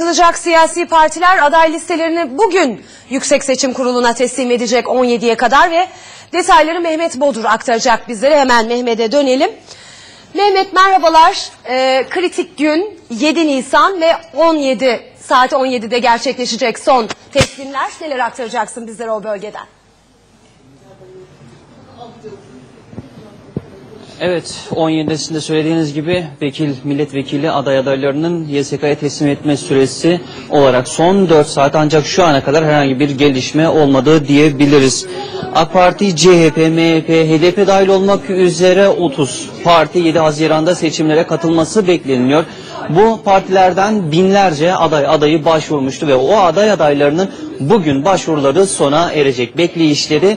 Katılacak siyasi partiler aday listelerini bugün Yüksek Seçim Kurulu'na teslim edecek 17'ye kadar ve detayları Mehmet Bodur aktaracak bizlere. Hemen Mehmet'e dönelim. Mehmet merhabalar. Ee, kritik gün 7 Nisan ve 17 saat 17'de gerçekleşecek son teslimler. Neler aktaracaksın bizlere o bölgeden? Evet 17'sinde söylediğiniz gibi vekil milletvekili aday adaylarının YSK'ya teslim etme süresi olarak son 4 saat ancak şu ana kadar herhangi bir gelişme olmadı diyebiliriz. AK Parti, CHP, MHP, HDP dahil olmak üzere 30 parti 7 Haziran'da seçimlere katılması bekleniyor. Bu partilerden binlerce aday adayı başvurmuştu ve o aday adaylarının bugün başvuruları sona erecek. Bekleyişleri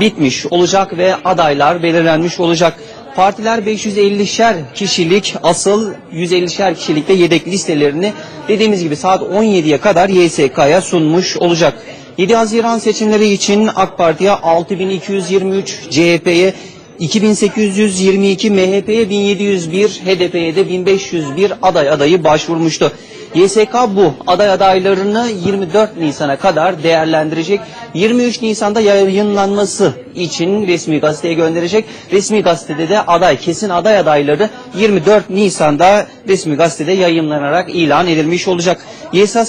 bitmiş olacak ve adaylar belirlenmiş olacak. Partiler 550'şer kişilik asıl 150'şer kişilikte yedek listelerini dediğimiz gibi saat 17'ye kadar YSK'ya sunmuş olacak. 7 Haziran seçimleri için AK Parti'ye 6223, CHP'ye 2822, MHP'ye 1701, HDP'ye de 1501 aday adayı başvurmuştu. YSK bu aday adaylarını 24 Nisan'a kadar değerlendirecek. 23 Nisan'da yayınlanması için resmi gazeteye gönderecek. Resmi gazetede de aday kesin aday adayları 24 Nisan'da resmi gazetede yayınlanarak ilan edilmiş olacak.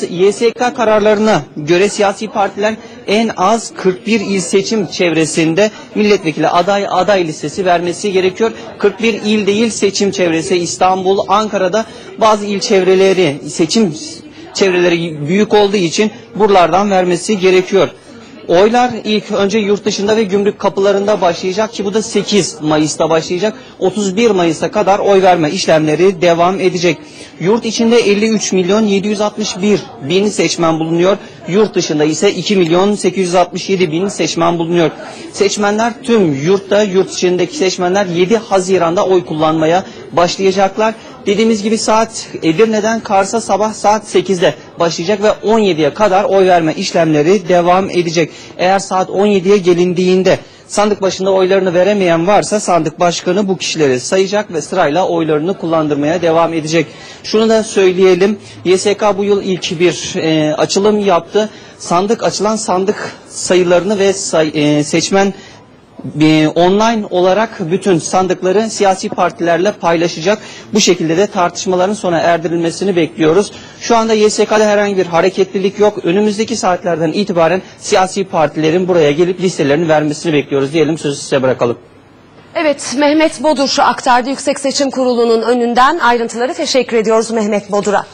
YSK kararlarına göre siyasi partiler en az 41 il seçim çevresinde milletvekili aday aday listesi vermesi gerekiyor. 41 il değil seçim çevresi İstanbul, Ankara'da bazı il çevreleri seçim çevreleri büyük olduğu için buralardan vermesi gerekiyor. Oylar ilk önce yurt dışında ve gümrük kapılarında başlayacak ki bu da 8 Mayıs'ta başlayacak. 31 Mayıs'a kadar oy verme işlemleri devam edecek. Yurt içinde 53 milyon 761 bin seçmen bulunuyor. Yurt dışında ise 2 milyon 867 bin seçmen bulunuyor. Seçmenler tüm yurtta yurt içindeki seçmenler 7 Haziran'da oy kullanmaya başlayacaklar. Dediğimiz gibi saat Edirne'den Kars'a sabah saat 8'de başlayacak ve 17'ye kadar oy verme işlemleri devam edecek. Eğer saat 17'ye gelindiğinde sandık başında oylarını veremeyen varsa sandık başkanı bu kişileri sayacak ve sırayla oylarını kullandırmaya devam edecek. Şunu da söyleyelim. YSK bu yıl ilk bir e, açılım yaptı. Sandık açılan sandık sayılarını ve say, e, seçmen online olarak bütün sandıkları siyasi partilerle paylaşacak. Bu şekilde de tartışmaların sona erdirilmesini bekliyoruz. Şu anda YSK'da herhangi bir hareketlilik yok. Önümüzdeki saatlerden itibaren siyasi partilerin buraya gelip listelerini vermesini bekliyoruz diyelim sözü size bırakalım. Evet Mehmet Bodur aktardı Yüksek Seçim Kurulu'nun önünden ayrıntıları teşekkür ediyoruz Mehmet Bodur'a.